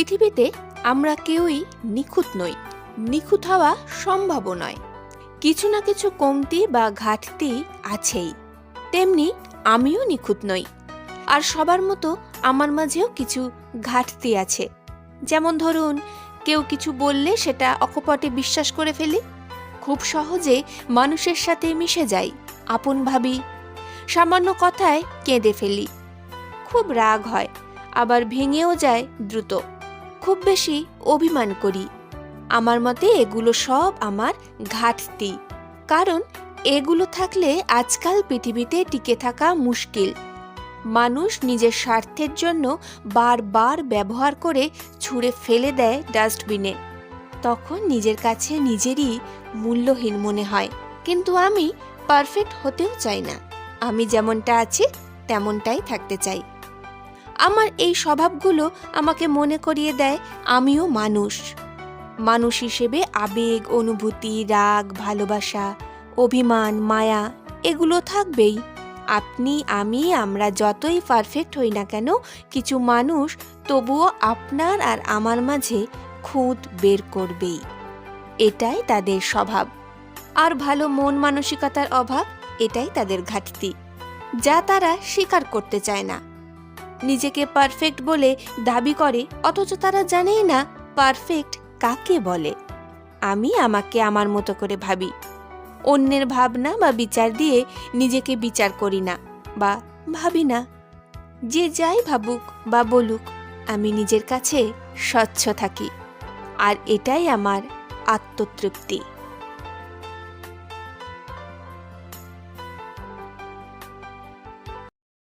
পৃথিবীতে আমরা কেউই নিখুঁত নই, নিখুঁত হওয়া সম্ভব নয়। কিছু না কিছু কমতি বা ঘাটতি আছেই। তেমনি আমিও নিখুঁত নই। আর সবার মতো আমার মাঝেও কিছু ঘাটতি আছে। যেমন ধরুন, কেউ কিছু বললে সেটা অকপটে বিশ্বাস করে ফেলি। খুব সহজে মানুষের সাথে মিশে যাই, আপন ভাবি। সামান্য কথায় কেঁদে ফেলি। খুব রাগ হয়, আবার ভেঙেও যায় দ্রুত। খুব বেশি অভিমান করি। আমার মতে এগুলো সব আমার ঘাটতি। কারণ এগুলো থাকলে আজকাল পৃথিবীতে টিকে থাকা মুশকিল। মানুষ নিজের স্বার্থের জন্য বারবার ব্যবহার করে ছুঁড়ে ফেলে দেয় ডাস্টবিনে। তখন নিজের কাছে নিজেরই মূল্যহীন মনে হয়। কিন্তু আমি পারফেক্ট হতেও চাই না। আমি যেমনটা আছি, তেমনটাই থাকতে চাই। আমার এই স্বভাবগুলো আমাকে মনে করিয়ে দেয়, আমিও মানুষ। মানুষ হিসেবে আবেগ, অনুভূতি, রাগ, ভালোবাসা, অভিমান, মায়া, এগুলো থাকবেই। আপনি, আমি, আমরা যতই পারফেক্ট হই না কেন, কিছু মানুষ তবুও আপনার আর আমার মাঝে খুঁত বের করবেই। এটাই তাদের স্বভাব। আর ভালো মন মানসিকতার অভাব, এটাই তাদের ঘাটতি। যা তারা স্বীকার করতে চায় না। নিজেকে পারফেক্ট বলে দাবি করে, অথচ তারা জানেই না পারফেক্ট কাকে বলে। আমি আমাকে আমার মতো করে ভাবি। অন্যের ভাবনা বা বিচার দিয়ে নিজেকে বিচার করি না বা ভাবি না। যে যাই ভাবুক বা বলুক, আমি নিজের কাছে স্বচ্ছ থাকি। আর এটাই আমার আত্মতৃপ্তি।